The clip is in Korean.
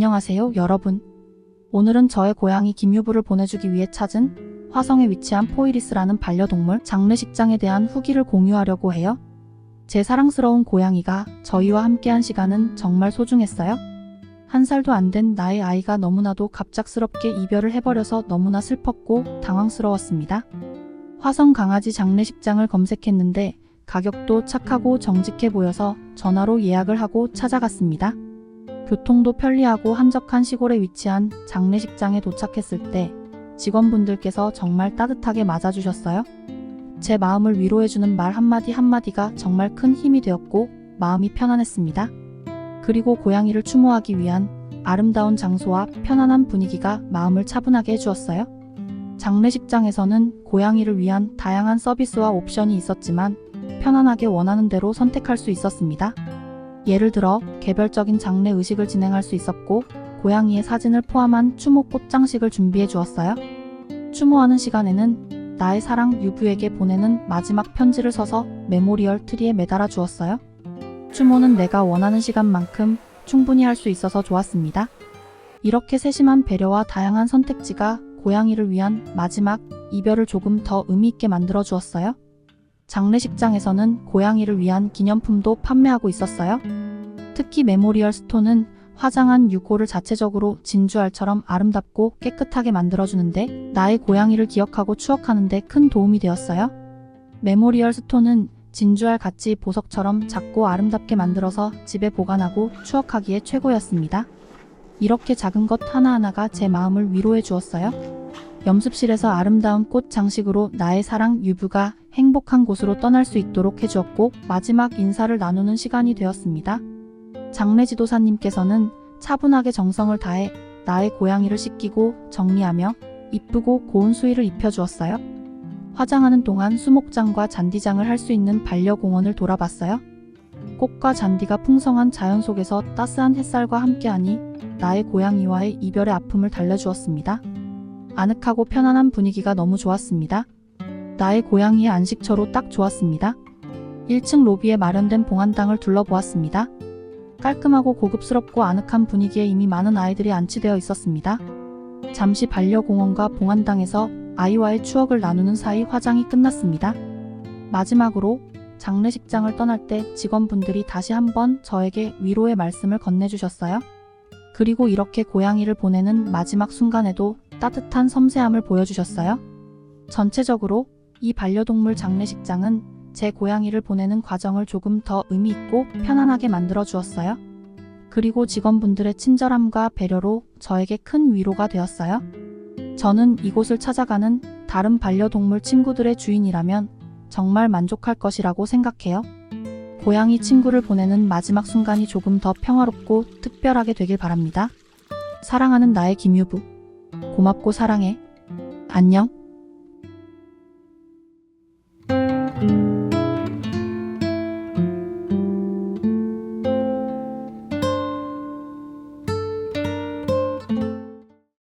안녕하세요, 여러분. 오늘은 저의 고양이 김유부를 보내주기 위해 찾은 화성에 위치한 포이리스라는 반려동물 장례식장에 대한 후기를 공유하려고 해요. 제 사랑스러운 고양이가 저희와 함께한 시간은 정말 소중했어요. 한 살도 안 된 나의 아이가 너무나도 갑작스럽게 이별을 해버려서 너무나 슬펐고 당황스러웠습니다. 화성 강아지 장례식장을 검색했는데 가격도 착하고 정직해 보여서 전화로 예약을 하고 찾아갔습니다. 교통도 편리하고 한적한 시골에 위치한 장례식장에 도착했을 때 직원분들께서 정말 따뜻하게 맞아주셨어요. 제 마음을 위로해주는 말 한마디 한마디가 정말 큰 힘이 되었고 마음이 편안했습니다. 그리고 고양이를 추모하기 위한 아름다운 장소와 편안한 분위기가 마음을 차분하게 해주었어요. 장례식장에서는 고양이를 위한 다양한 서비스와 옵션이 있었지만 편안하게 원하는 대로 선택할 수 있었습니다. 예를 들어 개별적인 장례 의식을 진행할 수 있었고 고양이의 사진을 포함한 추모 꽃장식을 준비해 주었어요. 추모하는 시간에는 나의 사랑 유부에게 보내는 마지막 편지를 써서 메모리얼 트리에 매달아 주었어요. 추모는 내가 원하는 시간만큼 충분히 할 수 있어서 좋았습니다. 이렇게 세심한 배려와 다양한 선택지가 고양이를 위한 마지막 이별을 조금 더 의미 있게 만들어 주었어요. 장례식장에서는 고양이를 위한 기념품도 판매하고 있었어요. 특히 메모리얼 스톤은 화장한 유골을 자체적으로 진주알처럼 아름답고 깨끗하게 만들어주는데 나의 고양이를 기억하고 추억하는데 큰 도움이 되었어요. 메모리얼 스톤은 진주알 같이 보석처럼 작고 아름답게 만들어서 집에 보관하고 추억하기에 최고였습니다. 이렇게 작은 것 하나하나가 제 마음을 위로해 주었어요. 염습실에서 아름다운 꽃 장식으로 나의 사랑 유부가 행복한 곳으로 떠날 수 있도록 해주었고 마지막 인사를 나누는 시간이 되었습니다. 장례 지도사님께서는 차분하게 정성을 다해 나의 고양이를 씻기고 정리하며 이쁘고 고운 수의를 입혀주었어요. 화장하는 동안 수목장과 잔디장을 할 수 있는 반려공원을 돌아봤어요. 꽃과 잔디가 풍성한 자연 속에서 따스한 햇살과 함께하니 나의 고양이와의 이별의 아픔을 달래주었습니다. 아늑하고 편안한 분위기가 너무 좋았습니다. 나의 고양이의 안식처로 딱 좋았습니다. 1층 로비에 마련된 봉안당을 둘러보았습니다. 깔끔하고 고급스럽고 아늑한 분위기에 이미 많은 아이들이 안치되어 있었습니다. 잠시 반려공원과 봉안당에서 아이와의 추억을 나누는 사이 화장이 끝났습니다. 마지막으로 장례식장을 떠날 때 직원분들이 다시 한번 저에게 위로의 말씀을 건네주셨어요. 그리고 이렇게 고양이를 보내는 마지막 순간에도 따뜻한 섬세함을 보여주셨어요. 전체적으로 이 반려동물 장례식장은 제 고양이를 보내는 과정을 조금 더 의미 있고 편안하게 만들어 주었어요. 그리고 직원분들의 친절함과 배려로 저에게 큰 위로가 되었어요. 저는 이곳을 찾아가는 다른 반려동물 친구들의 주인이라면 정말 만족할 것이라고 생각해요. 고양이 친구를 보내는 마지막 순간이 조금 더 평화롭고 특별하게 되길 바랍니다. 사랑하는 나의 김유부. 고맙고 사랑해. 안녕.